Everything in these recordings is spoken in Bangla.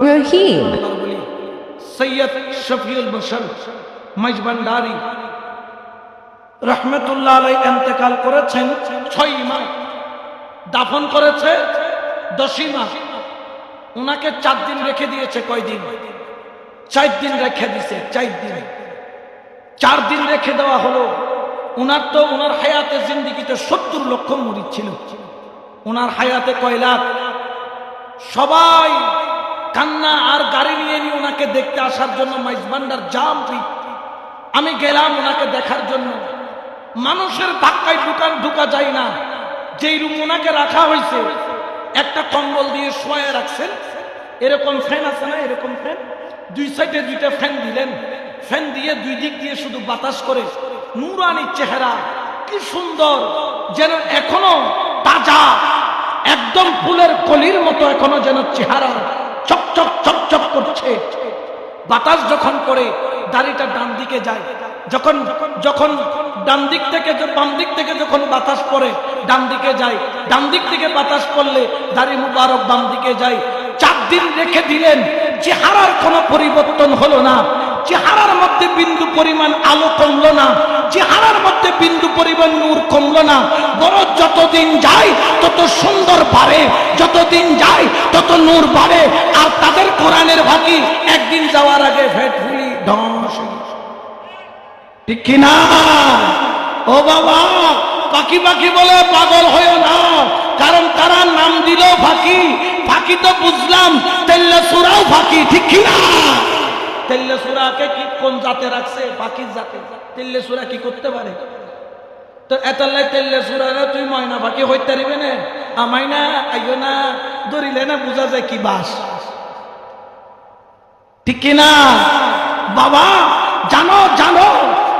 রহিম সৈয়দ শফিউল বসর মজবান্ডারি রহমতুল্লাহ আলাই এন্তেকাল করেছেন ছয় মাস। দাফন করেছে দশই মাস। ওনাকে চার দিন রেখে দিয়েছে কয়দিন চার দিন রেখে দিছে চার দিন। চার দিন রেখে দেওয়া হলো। ওনার তো ওনার হায়াতে জিন্দিগিতে সত্তর লক্ষ মরিচ ছিল। ওনার হায়াতে কয় লাখ। সবাই কান্না আর গাড়ি নিয়ে নিয়ে ওনাকে দেখতে আসার জন্য মাইজবান্ডার জাম আমি গেলাম ওনাকে দেখার জন্য। মানুষের ধাক্কায় ঢুকান ঢুকা যায় না। যেই রুম ওনাকে রাখা হয়েছে, একটা কম্বল দিয়ে শোয়ে রাখছেন। এরকম ফ্যান আছে না? এরকম ফ্যান? দুই সাইডে দুইটা ফ্যান দিলেন। ফ্যান দিয়ে দুই দিক দিয়ে শুধু বাতাস করে। নুরানি চেহারা, কি সুন্দর! যেন এখনও তাজা, একদম ফুলের কলির মতো এখনও যেন চেহারা করছে বাতাস যখন করে, দাড়িটা ডান দিকে যায়। যখন যখন ডান দিক থেকে বাম দিক থেকে যখন বাতাস পড়ে, ডান দিকে যায়। ডান দিক থেকে বাতাস পড়লে দাড়ি মুবারক বাম দিকে যায়। চার দিন রেখে দিলেন, চেহারার কোনো পরিবর্তন হলো না। চেহারার মধ্যে বিন্দু পরিমাণ আলো কমলো না, চেহারার মধ্যে বিন্দু পরিমাণ নূর কমলো না। বড় যতদিন যায়, তত সুন্দর বাড়ে, যতদিন যায়, তত নূর বাড়ে। আর তাদের কোরআনের ভাগি একদিন যাওয়ার আগে ভেট ভুলি ধ্বংস ঠিক কিনা? ও বাবা, পাখি পাখি বলে পাগল হয়েও না। কারণ তারা নাম দিল ফাঁকি। ফাঁকি তো বুঝলাম, তেল্লে সুরাও ফাঁকি। ঠিক কিনা? তেল্লে সুরাকে কি কোন জাতে রাখছে? জাতে। তেল্লে সুরা কি করতে পারে? তো তেল্লে তুই ময়না হইতে পারিবে না। আমাই না আইও না, ধরিলে না বুঝা যায় কি বাস। ঠিক বাবা, জানো জানো,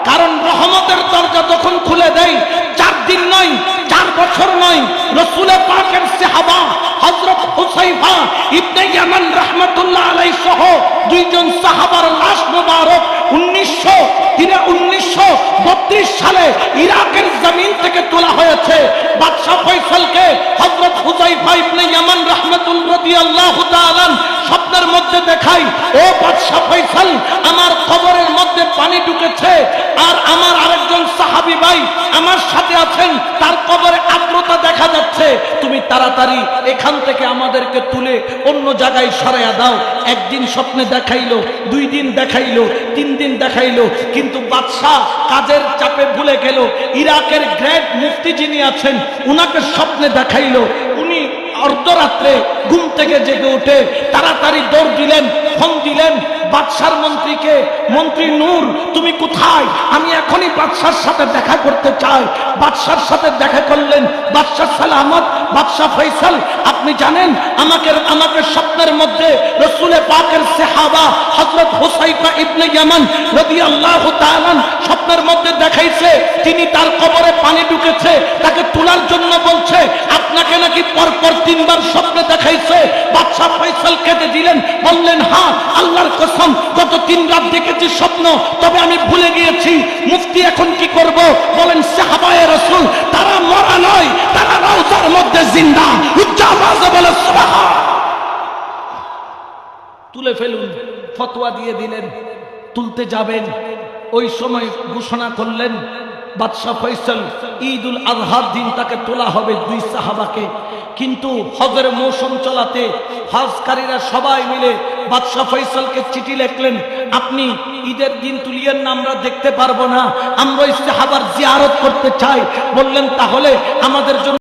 কারণ রহমতের দরজা যখন খুলে দেয় চার দিন নয় চার বছর নয়, রসুলের পাকের সাহাবা ইবনে ইয়ামান রাহমাতুল্লাহ আলাইহি সহ দুইজন সাহাবার লাশ মোবারক উনিশশো তিরা উনিশশো বত্রিশ সালে ইরাকের জমিন থেকে তোলা হয়েছে। বাদশাহ ফয়সালকে হযরত ইবনে ইয়ামান রাদিয়াল্লাহু তাআলা স্বপ্নের মধ্যে দেখাই, ও বাদশাহ ফয়সাল, আমার কবরের মধ্যে পানি ঢুকেছে, আর আমার আরেকজন সাহাবী ভাই আমার সাথে আছেন তার কবরে আর্দ্রতা দেখা যাচ্ছে তুমি তাড়াতাড়ি এখান থেকে আমাদেরকে তুলে অন্য জায়গায় সরাইয়া দাও। একদিন স্বপ্নে দেখাইলো, দুই দিন দেখাইলো, তিন দিন দেখাইলো, কিন্তু বাদশাহ কাজের চাপে ভুলে গেল। ইরাকের গ্রেট মুফতি যিনি আছেন, উনাকে স্বপ্নে দেখাইলো। উনি অর্ধরাত্রে ঘুম থেকে জেগে উঠে তাড়াতাড়ি দৌড় দিলেন, ফোন দিলেন বাদশার মন্ত্রীকে, মন্ত্রী নূর, তুমি কোথায়? আমি এখনই বাদশার সাথে দেখা করতে চাই। বাদশার সাথে দেখা করলেন বাদশাহ সালামত, বাদশাহ ফৈসাল আপনি জানেন আমাকে আমাকে স্বপ্নের মধ্যে রসুলে পাকের সেহাবা হযরত হুসাইফা ইবনে ইয়ামান রাদিয়াল্লাহু তাআলা স্বপ্নের মধ্যে দেখাইছে। তিনি তার কবরে পানি ঢুকেছে, তাকে তোলার জন্য বলছে, আপনাকে নাকি পরপর তিনবার স্বপ্নে দেখাইছে। বাদশাহ ফয়সাল কেঁদে দিলেন, বললেন আল্লাহর কসম, গত তিন রাত দেখেছি স্বপ্ন, তবে আমি ভুলে গিয়েছি, মুফতি এখন কি করব? বলেন, সাহাবায়ে রাসূল, তারা মরা নয়, তারা রওজার মধ্যে জিন্দা। উচ্চ আওয়াজে বলে, সুবহান। তুলে ফেলুন, ফতোয়া দিয়ে দিলেন, তুলতে যাবেন, ওই সময় ঘোষণা করলেন বাদশাহ ঈদ উল আজহার দিন তাকে তোলা হবে দুই সাহাবাকে। কিন্তু হজের মৌসুম চলাতে হজকারীরা সবাই মিলে বাদশাহ ফৈসলকে চিঠি লিখলেন, আপনি ঈদের দিন তুলিয়েন না, আমরা দেখতে পারব না। আমরা ইস্তেহাবার জিয়ারত করতে চাই। বললেন, তাহলে আমাদের জন্য